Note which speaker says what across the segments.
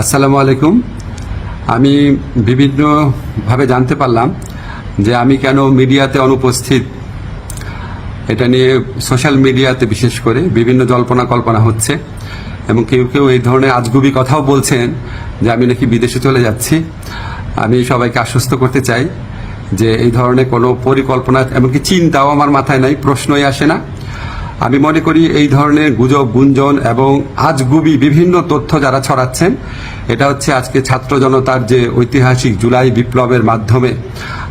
Speaker 1: আসসালামু আলাইকুম। আমি বিভিন্নভাবে জানতে পারলাম যে আমি কেন মিডিয়াতে অনুপস্থিত। এটা নিয়ে সোশ্যাল মিডিয়াতে বিশেষ করে বিভিন্ন জল্পনা কল্পনা হচ্ছে এবং কেউ কেউ এই ধরনের আজগুবি কথাও বলছেন যে আমি নাকি বিদেশে চলে যাচ্ছি। আমি সবাইকে আশ্বস্ত করতে চাই যে এই ধরনের কোনো পরিকল্পনা এমনকি চিন্তাও আমার মাথায় নাই, প্রশ্নই আসে না। আমি মনে করি এই ধরনের গুজব, গুঞ্জন এবং আজগুবি বিভিন্ন তথ্য যারা ছড়াচ্ছেন, এটা হচ্ছে আজকে ছাত্র জনতার যে ঐতিহাসিক জুলাই বিপ্লবের মাধ্যমে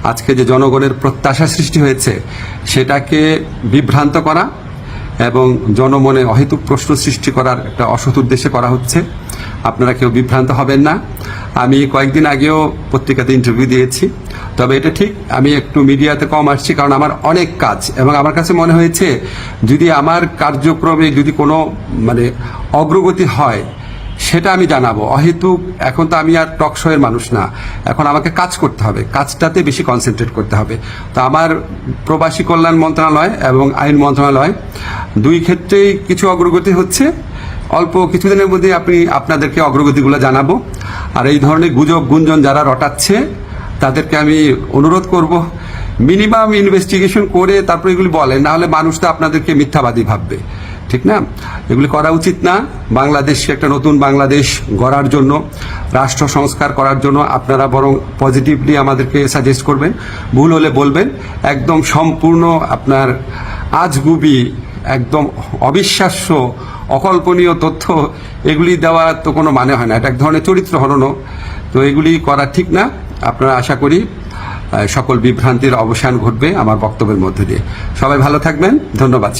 Speaker 1: আজকে যে জনগণের প্রত্যাশা সৃষ্টি হয়েছে, সেটাকে বিভ্রান্ত করা এবং জনমনে অহেতুক প্রশ্ন সৃষ্টি করার একটা অসৎ উদ্দেশ্যে করা হচ্ছে। আপনারা কেউ বিভ্রান্ত হবেন না। আমি কয়েকদিন আগেও পত্রিকাতে ইন্টারভিউ দিয়েছি। তবে এটা ঠিক, আমি একটু মিডিয়াতে কম আসছি কারণ আমার অনেক কাজ এবং আমার কাছে মনে হয়েছে, যদি আমার কার্যক্রমে যদি কোনো মানে অগ্রগতি হয়, সেটা আমি জানাব। অহেতুক এখন তো আমি আর টক শোয়ের মানুষ না। এখন আমাকে কাজ করতে হবে, কাজটাতে বেশি কনসেন্ট্রেট করতে হবে। তো আমার প্রবাসী কল্যাণ মন্ত্রণালয় এবং আইন মন্ত্রণালয় দুই ক্ষেত্রেই কিছু অগ্রগতি হচ্ছে। অল্প কিছুদিনের মধ্যে আপনি আপনাদেরকে অগ্রগতিগুলো জানাব। আর এই ধরনের গুজব গুঞ্জন যারা রটাচ্ছে, তাদেরকে আমি অনুরোধ করব মিনিমাম ইনভেস্টিগেশন করে তারপরে এগুলি বলেন না হলে মানুষ তো আপনাদেরকে মিথ্যাবাদী ভাববে। ঠিক না? এগুলি করা উচিত না। বাংলাদেশকে একটা নতুন বাংলাদেশ গড়ার জন্য, রাষ্ট্র সংস্কার করার জন্য আপনারা বরং পজিটিভলি আমাদেরকে সাজেস্ট করবেন, ভুল হলে বলবেন। একদম সম্পূর্ণ আপনার আজগুবি একদম অবিশ্বাস্য, অকল্পনীয় তথ্য, এগুলি দেওয়া তো কোনো মানে হয় না। এটা এক ধরনের চরিত্র হরণও। তো এগুলি করা ঠিক না। আপনারা আশা করি সকল বিভ্রান্তির অবসান ঘটবে আমার বক্তব্যের মধ্যে দিয়ে। সবাই ভালো থাকবেন। ধন্যবাদ